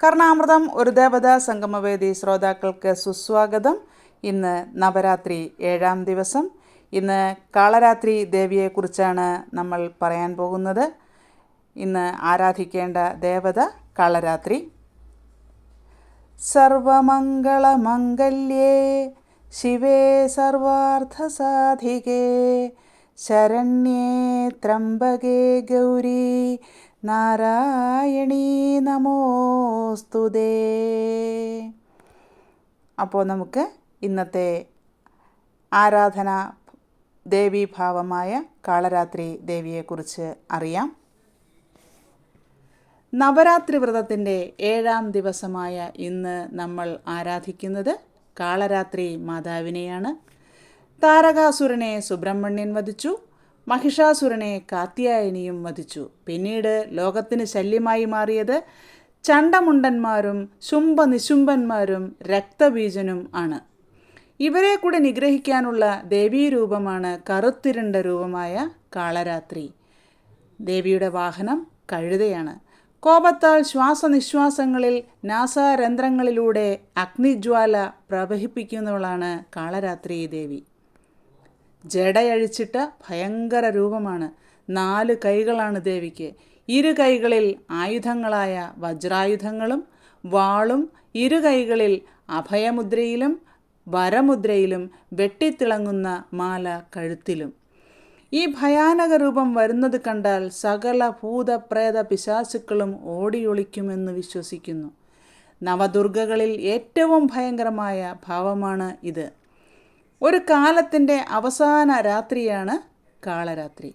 കർണാമൃതം ഒരു ദേവതാ സംഗമവേദി ശ്രോതാക്കൾക്ക് സുസ്വാഗതം. ഇന്ന് നവരാത്രി ഏഴാം ദിവസം. ഇന്ന് കാളരാത്രി ദേവിയെക്കുറിച്ചാണ് നമ്മൾ പറയാൻ പോകുന്നത്. ഇന്ന് ആരാധിക്കേണ്ട ദേവത കാളരാത്രി. സർവമംഗളമംഗല്യേ ശിവേ സർവാർത്ഥസാധികേ ശരണ്യേ ത്രംബകേ ഗൗരി നാരായണീ നമോസ്തുതേ അപ്പോൾ നമുക്ക് ഇന്നത്തെ ആരാധന ദേവീഭാവമായ കാളരാത്രി ദേവിയെക്കുറിച്ച് അറിയാം. നവരാത്രി വ്രതത്തിന്റെ ഏഴാം ദിവസമായ ഇന്ന് നമ്മൾ ആരാധിക്കുന്നത് കാളരാത്രി മാതാവിനെയാണ്. താരകാസുരനെ സുബ്രഹ്മണ്യൻ വധിച്ചു. മഹിഷാസുരനെ കാത്യായനിയും വധിച്ചു. പിന്നീട് ലോകത്തിന് ശല്യമായി മാറിയത് ചണ്ടമുണ്ടന്മാരും ശുംഭനിശുംഭന്മാരും രക്തബീജനും ആണ്. ഇവരെ കൂടെ നിഗ്രഹിക്കാനുള്ള ദേവീരൂപമാണ് കറുത്തിരണ്ട രൂപമായ കാളരാത്രി. ദേവിയുടെ വാഹനം കഴുതയാണ്. കോപത്താൽ ശ്വാസനിശ്വാസങ്ങളിൽ നാസാരന്ധ്രങ്ങളിലൂടെ അഗ്നിജ്വാല പ്രവഹിപ്പിക്കുന്നവളാണ് കാളരാത്രി ദേവി. ജടയഴിച്ചിട്ട ഭയങ്കര രൂപമാണ്. നാല് കൈകളാണ് ദേവിക്ക് ഇരു കൈകളിൽ ആയുധങ്ങളായ വജ്രായുധങ്ങളും വാളും ഇരു കൈകളിൽ അഭയമുദ്രയിലും വരമുദ്രയിലും വെട്ടിത്തിളങ്ങുന്ന മാല കഴുത്തിലും. ഈ ഭയാനക രൂപം വരുന്നത് കണ്ടാൽ സകല ഭൂതപ്രേത പിശാസുക്കളും ഓടിയൊളിക്കുമെന്ന് വിശ്വസിക്കുന്നു. നവദുർഗകളിൽ ഏറ്റവും ഭയങ്കരമായ ഭാവമാണ് ഇത്. ഒരു കാലത്തിന്റെ അവസാന രാത്രിയാണ് കാളരാത്രി.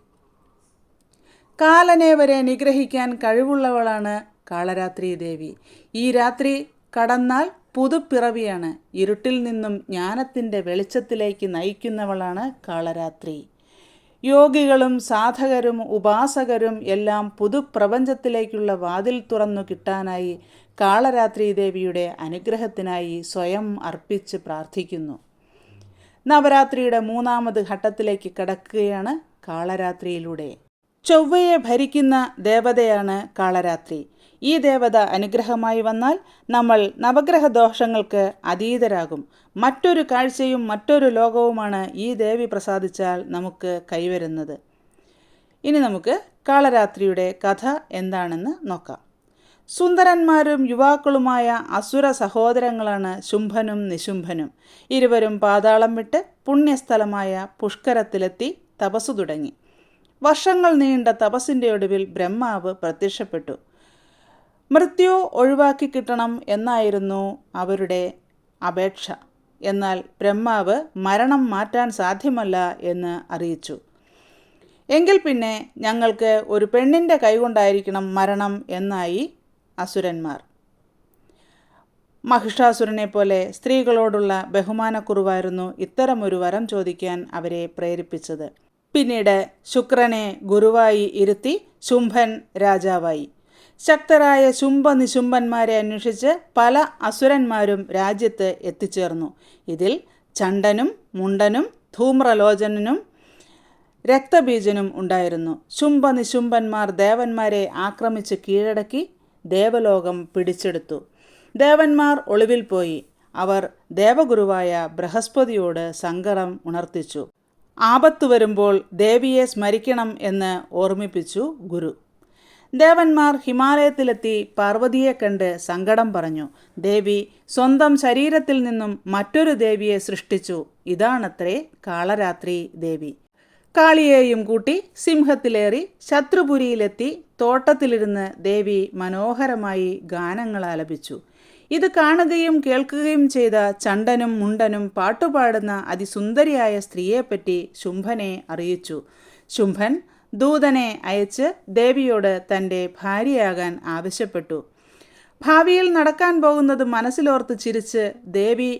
കാലനെ വരെ നിഗ്രഹിക്കാൻ കഴിവുള്ളവളാണ് കാളരാത്രി ദേവി. ഈ രാത്രി കടന്നാൽ പുതുപ്പിറവിയാണ്. ഇരുട്ടിൽ നിന്നും ജ്ഞാനത്തിന്റെ വെളിച്ചത്തിലേക്ക് നയിക്കുന്നവളാണ് കാളരാത്രി. യോഗികളും സാധകരും ഉപാസകരും എല്ലാം പുതുപ്രപഞ്ചത്തിലേക്കുള്ള വാതിൽ തുറന്നു കിട്ടാനായി കാളരാത്രി ദേവിയുടെ അനുഗ്രഹത്തിനായി സ്വയം അർപ്പിച്ച് പ്രാർത്ഥിക്കുന്നു. നവരാത്രിയുടെ മൂന്നാമത് ഘട്ടത്തിലേക്ക് കടക്കുകയാണ് കാളരാത്രിയിലൂടെ. ചൊവ്വയെ ഭരിക്കുന്ന ദേവതയാണ് കാളരാത്രി. ഈ ദേവത അനുഗ്രഹമായി വന്നാൽ നമ്മൾ നവഗ്രഹ ദോഷങ്ങൾക്ക് അതീതരാകും. മറ്റൊരു കാഴ്ചയും മറ്റൊരു ലോകവുമാണ് ഈ ദേവി പ്രസാദിച്ചാൽ നമുക്ക് കൈവരുന്നത്. ഇനി നമുക്ക് കാളരാത്രിയുടെ കഥ എന്താണെന്ന് നോക്കാം. സുന്ദരന്മാരും യുവാക്കളുമായ അസുര സഹോദരങ്ങളാണ് ശുംഭനും നിശുംഭനും. ഇരുവരും പാതാളം വിട്ട് പുണ്യസ്ഥലമായ പുഷ്കരത്തിലെത്തി തപസ്സു തുടങ്ങി. വർഷങ്ങൾ നീണ്ട തപസ്സിന്റെ ഒടുവിൽ ബ്രഹ്മാവ് പ്രത്യക്ഷപ്പെട്ടു. മൃത്യു ഒഴിവാക്കി കിട്ടണം എന്നായിരുന്നു അവരുടെ അപേക്ഷ. എന്നാൽ ബ്രഹ്മാവ് മരണം മാറ്റാൻ സാധ്യമല്ല എന്ന് അറിയിച്ചു. എങ്കിൽ പിന്നെ ഞങ്ങൾക്ക് ഒരു പെണ്ണിന്റെ കൈകൊണ്ടായിരിക്കണം മരണം എന്നായി അസുരന്മാർ. മഹിഷാസുരനെ പോലെ സ്ത്രീകളോടുള്ള ബഹുമാനക്കുറവായിരുന്നു ഇത്തരമൊരു വരം ചോദിക്കാൻ അവരെ പ്രേരിപ്പിച്ചത്. പിന്നീട് ശുക്രനെ ഗുരുവായി ഇരുത്തി ശുംഭൻ രാജാവായി. ശക്തരായ ശുംഭ നിശുംഭന്മാരെ അന്വേഷിച്ച് പല അസുരന്മാരും രാജ്യത്ത് എത്തിച്ചേർന്നു. ഇതിൽ ചണ്ടനും മുണ്ടനും ധൂമ്രലോചനനും രക്തബീജനും ഉണ്ടായിരുന്നു. ശുംഭ നിശുംഭന്മാർ ദേവന്മാരെ ആക്രമിച്ച് കീഴടക്കി ദേവലോകം പിടിച്ചെടുത്തു. ദേവന്മാർ ഒളിവിൽ പോയി. അവർ ദേവഗുരുവായ ബൃഹസ്പതിയോട് സങ്കടം ഉണർത്തിച്ചു. ആപത്ത് വരുമ്പോൾ ദേവിയെ സ്മരിക്കണം എന്ന് ഓർമ്മിപ്പിച്ചു ഗുരു. ദേവന്മാർ ഹിമാലയത്തിലെത്തി പാർവതിയെ കണ്ട് സങ്കടം പറഞ്ഞു. ദേവി സ്വന്തം ശരീരത്തിൽ നിന്നും മറ്റൊരു ദേവിയെ സൃഷ്ടിച്ചു. ഇതാണത്രേ കാളരാത്രി ദേവി. കാളിയെയും കൂട്ടി സിംഹത്തിലേറി ശത്രുപുരിയിലെത്തി തോട്ടത്തിലിരുന്ന് ദേവി മനോഹരമായി ഗാനങ്ങൾ ആലപിച്ചു. ഇത് കാണുകയും കേൾക്കുകയും ചെയ്ത ചണ്ടനും മുണ്ടനും പാട്ടുപാടുന്ന അതിസുന്ദരിയായ സ്ത്രീയെപ്പറ്റി ശുംഭനെ അറിയിച്ചു. ശുംഭൻ ദൂതനെ അയച്ച് ദേവിയോട് തന്റെ ഭാര്യയാകാൻ ആവശ്യപ്പെട്ടു. ഭാവിയിൽ നടക്കാൻ പോകുന്നത് മനസ്സിലോർത്ത് ചിരിച്ച് ദേവി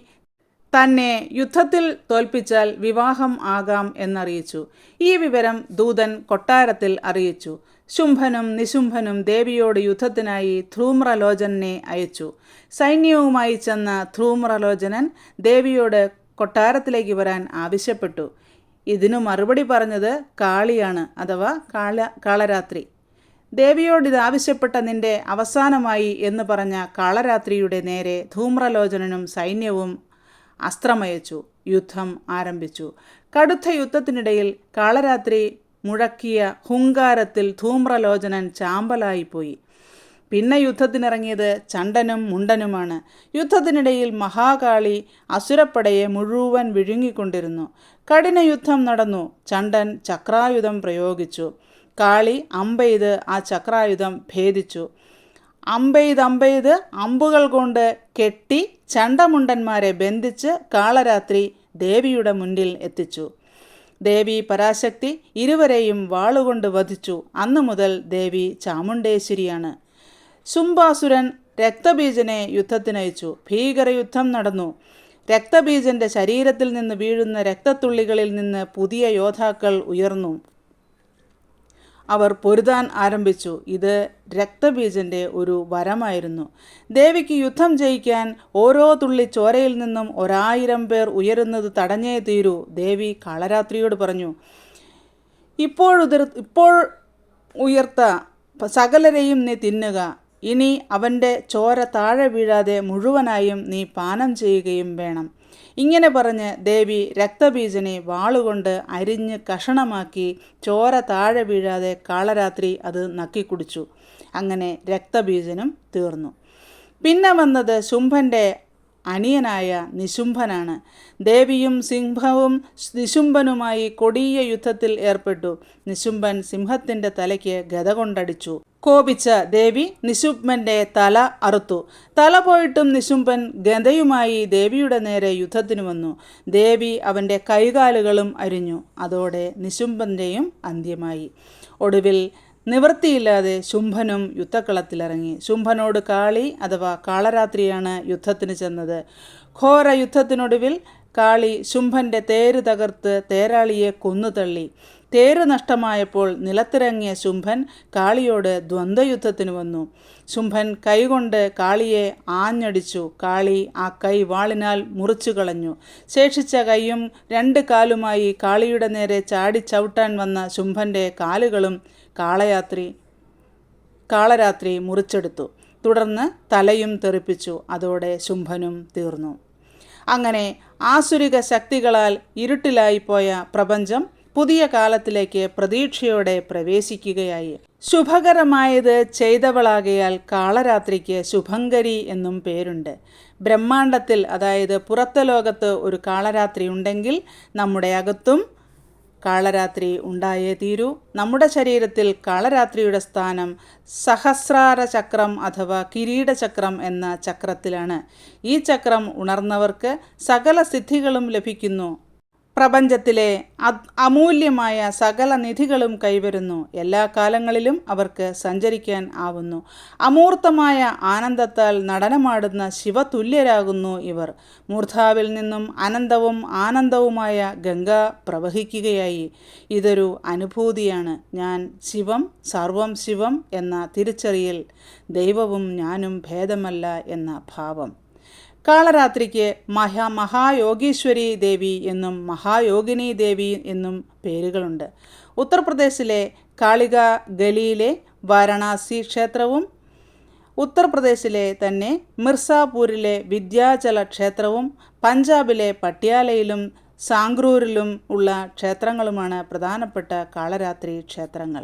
തന്നെ യുദ്ധത്തിൽ തോൽപ്പിച്ചാൽ വിവാഹം ആകാം എന്നറിയിച്ചു. ഈ വിവരം ദൂതൻ കൊട്ടാരത്തിൽ അറിയിച്ചു. ശുംഭനും നിശുംഭനും ദേവിയോട് യുദ്ധത്തിനായി ധ്രൂമ്രലോചനെ അയച്ചു. സൈന്യവുമായി ചെന്ന ധ്രൂമ്രലോചനൻ ദേവിയോട് കൊട്ടാരത്തിലേക്ക് വരാൻ ആവശ്യപ്പെട്ടു. ഇതിനു മറുപടി പറഞ്ഞത് കാളിയാണ് അഥവാ കാള കാളരാത്രി. ദേവിയോട് ഇത് ആവശ്യപ്പെട്ട നിന്റെ അവസാനമായി എന്ന് പറഞ്ഞ കാളരാത്രിയുടെ നേരെ ധൂമ്രലോചനനും സൈന്യവും അസ്ത്രമയച്ചു. യുദ്ധം ആരംഭിച്ചു. കടുത്ത യുദ്ധത്തിനിടയിൽ കാളരാത്രി മുഴക്കിയ ഹുങ്കാരത്തിൽ ധൂമ്രലോചനൻ ചാമ്പലായിപ്പോയി. പിന്നെ യുദ്ധത്തിനിറങ്ങിയത് ചണ്ടനും മുണ്ടനുമാണ്. യുദ്ധത്തിനിടയിൽ മഹാകാളി അസുരപ്പടയെ മുഴുവൻ വിഴുങ്ങിക്കൊണ്ടിരുന്നു. കഠിന യുദ്ധം നടന്നു. ചണ്ടൻ ചക്രായുധം പ്രയോഗിച്ചു. കാളി അമ്പെയ്ത് ആ ചക്രായുധം ഭേദിച്ചു. അമ്പെയ്ത് അമ്പെയ്ത് അമ്പുകൾ കൊണ്ട് കെട്ടി ചണ്ടമുണ്ടന്മാരെ ബന്ധിച്ച് കാളരാത്രി ദേവിയുടെ മുന്നിൽ എത്തിച്ചു. ദേവി പരാശക്തി ഇരുവരെയും വാളുകൊണ്ട് വധിച്ചു. അന്നു മുതൽ ദേവി ചാമുണ്ടേശ്വരിയാണ്. ശുംഭാസുരൻ രക്തബീജനെ യുദ്ധത്തിനയച്ചു. ഭീകരയുദ്ധം നടന്നു. രക്തബീജന്റെ ശരീരത്തിൽ നിന്ന് വീഴുന്ന രക്തത്തുള്ളികളിൽ നിന്ന് പുതിയ യോദ്ധാക്കൾ ഉയർന്നു. അവർ പൊരുതാൻ ആരംഭിച്ചു. ഇത് രക്തബീജന്റെ ഒരു വരമായിരുന്നു. ദേവിക്ക് യുദ്ധം ജയിക്കാൻ ഓരോ തുള്ളി ചോരയിൽ നിന്നും ഒരായിരം പേർ ഉയരുന്നത് തടഞ്ഞേ തീരൂ ദേവി കാളരാത്രിയോട് പറഞ്ഞു. ഇപ്പോഴുതിർ ഇപ്പോൾ ഉയർത്ത സകലരെയും നീ തിന്നുക. ഇനി അവന്റെ ചോര താഴെ വീഴാതെ മുഴുവനായും നീ പാനം ചെയ്യുകയും വേണം. ഇങ്ങനെ പറഞ്ഞ് ദേവി രക്തബീജനെ വാളുകൊണ്ട് അരിഞ്ഞ് കഷണമാക്കി ചോര താഴെ വീഴാതെ കാളരാത്രി അത് നക്കിക്കുടിച്ചു. അങ്ങനെ രക്തബീജനും തീർന്നു. പിന്നെ വന്നത് ശുംഭന്റെ അനിയനായ നിശുംഭനാണ്. ദേവിയും സിംഹവും നിശുംഭനുമായി കൊടിയ യുദ്ധത്തിൽ ഏർപ്പെട്ടു. നിശുംഭൻ സിംഹത്തിന്റെ തലയ്ക്ക് ഗത കൊണ്ടടിച്ചു കോപിച്ച ദേവി നിശുംഭന്റെ തല അറുത്തു. തല പോയിട്ടും നിശുംഭൻ ഗന്ധയുമായി ദേവിയുടെ നേരെ യുദ്ധത്തിന് വന്നു. ദേവി അവന്റെ കൈകാലുകളും അരിഞ്ഞു. അതോടെ നിശുംഭന്റെയും അന്ത്യമായി. ഒടുവിൽ നിവൃത്തിയില്ലാതെ ശുംഭനും യുദ്ധക്കളത്തിലിറങ്ങി. ശുംഭനോട് കാളി അഥവാ കാളരാത്രിയാണ് യുദ്ധത്തിന് ചെന്നത്. ഘോര യുദ്ധത്തിനൊടുവിൽ കാളി ശുംഭന്റെ തേര് തകർത്ത് തേരാളിയെ കൊന്നുതള്ളി. തേര് നഷ്ടമായപ്പോൾ നിലത്തിറങ്ങിയ ശുംഭൻ കാളിയോട് ദ്വന്ദ്വയുദ്ധത്തിന് വന്നു. ശുംഭൻ കൈകൊണ്ട് കാളിയെ ആഞ്ഞടിച്ചു. കാളി ആ കൈ വാളിനാൽ മുറിച്ചു കളഞ്ഞു. ശേഷിച്ച കൈയും രണ്ട് കാലുമായി കാളിയുടെ നേരെ ചാടി ചവിട്ടാൻ വന്ന ശുംഭന്റെ കാലുകളും കാളയാത്രി കാളരാത്രി മുറിച്ചെടുത്തു. തുടർന്ന് തലയും തെറിപ്പിച്ചു. അതോടെ ശുംഭനും തീർന്നു. അങ്ങനെ ആസുരിക ശക്തികളാൽ ഇരുട്ടിലായിപ്പോയ പ്രപഞ്ചം പുതിയ കാലത്തിലേക്ക് പ്രതീക്ഷയോടെ പ്രവേശിക്കുകയായി. ശുഭകരമായത് ചെയ്തവളാകയാൽ കാളരാത്രിക്ക് ശുഭങ്കരി എന്നും പേരുണ്ട്. ബ്രഹ്മാണ്ടത്തിൽ അതായത് പുറത്തെ ലോകത്ത് ഒരു കാളരാത്രി ഉണ്ടെങ്കിൽ നമ്മുടെ അകത്തും കാളരാത്രി ഉണ്ടായേ തീരൂ. നമ്മുടെ ശരീരത്തിൽ കാളരാത്രിയുടെ സ്ഥാനം സഹസ്രാര ചക്രം അഥവാ കിരീടചക്രം എന്ന ചക്രത്തിലാണ്. ഈ ചക്രം ഉണർന്നവർക്ക് സകല സിദ്ധികളും ലഭിക്കുന്നു. പ്രപഞ്ചത്തിലെ അമൂല്യമായ സകല നിധികളും കൈവരുന്നു. എല്ലാ കാലങ്ങളിലും അവർക്ക് സഞ്ചരിക്കാൻ ആവുന്നു. അമൂർത്തമായ ആനന്ദത്താൽ നടനമാടുന്ന ശിവതുല്യരാകുന്നു ഇവർ. മൂർധാവിൽ നിന്നും അനന്തവും ആനന്ദവുമായ ഗംഗ പ്രവഹിക്കുകയായി. ഇതൊരു അനുഭൂതിയാണ്. ഞാൻ ശിവം സർവം ശിവം എന്ന തിരിച്ചറിയൽ ദൈവവും ഞാനും ഭേദമല്ല എന്ന ഭാവം. കാളരാത്രിക്ക് മഹാ മഹായോഗീശ്വരി ദേവി എന്നും മഹായോഗിനി ദേവി എന്നും പേരുകളുണ്ട്. ഉത്തർപ്രദേശിലെ കാളിക ഗലിയിലെ വാരണാസി ക്ഷേത്രവും ഉത്തർപ്രദേശിലെ തന്നെ മിർസാപൂരിലെ വിദ്യാചല ക്ഷേത്രവും പഞ്ചാബിലെ പട്യാലയിലും സാംഗ്രൂരിലും ഉള്ള ക്ഷേത്രങ്ങളുമാണ് പ്രധാനപ്പെട്ട കാളരാത്രി ക്ഷേത്രങ്ങൾ.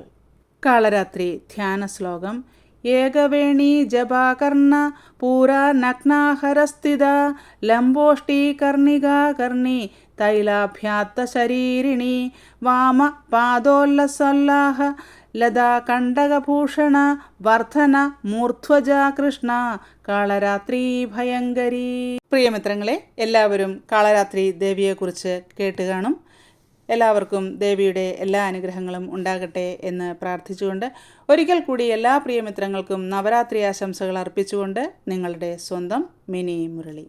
കാളരാത്രി ധ്യാന ശ്ലോകം ജപാകർണ പൂരാ നഗ്നാഹരസ്ഥിത ലംബോഷ്ടീകർണികാ കർണി തൈലാഭ്യാത്ത ശരീരിണി വാമ പാദോല്ലസോല്ലാഹ ലതാ കണ്ടകഭൂഷണ വർധന മൂർധ്വജ കൃഷ്ണ കാളരാത്രി ഭയങ്കരി. പ്രിയമിത്രങ്ങളെ എല്ലാവരും കാളരാത്രി ദേവിയെക്കുറിച്ച് കേട്ട് കാണും. എല്ലാവർക്കും ദേവിയുടെ എല്ലാ അനുഗ്രഹങ്ങളും ഉണ്ടാകട്ടെ എന്ന് പ്രാർത്ഥിച്ചുകൊണ്ട് ഒരിക്കൽ കൂടി എല്ലാ പ്രിയമിത്രങ്ങൾക്കും നവരാത്രി ആശംസകൾ അർപ്പിച്ചുകൊണ്ട് നിങ്ങളുടെ സ്വന്തം മിനി മുരളി.